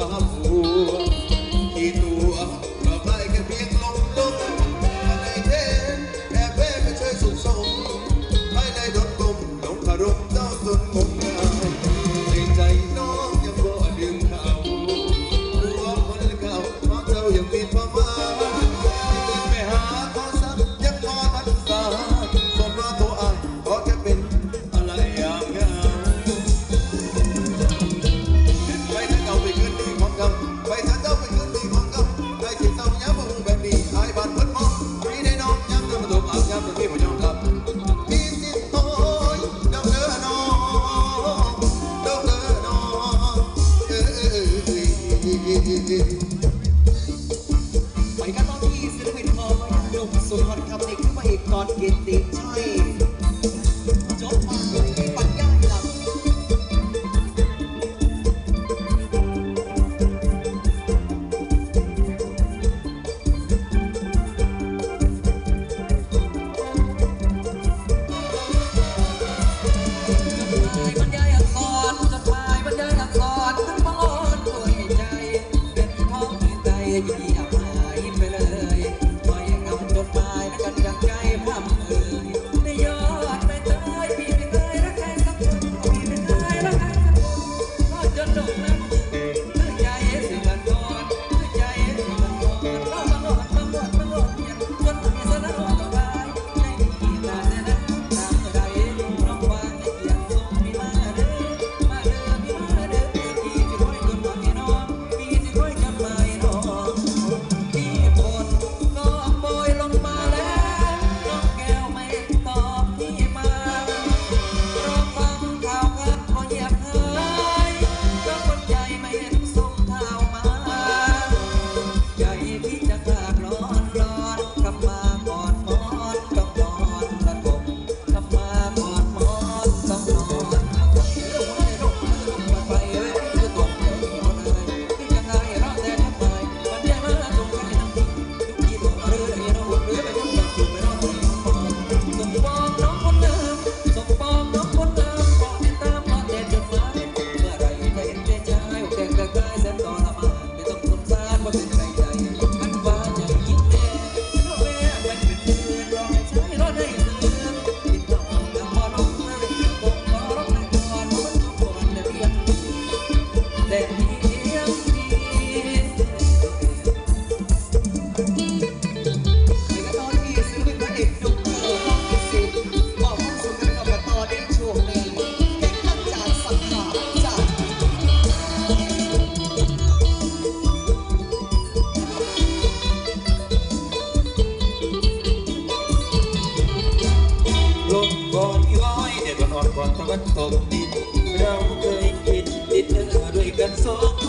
Baba. ไปกันตอนที่ศิลปินพอมาดมสุนทรคำเด็กขึ้นมาเอกกรเกียรติช่ ตกดินเราเคยคินดินเนอด้วยกันสอง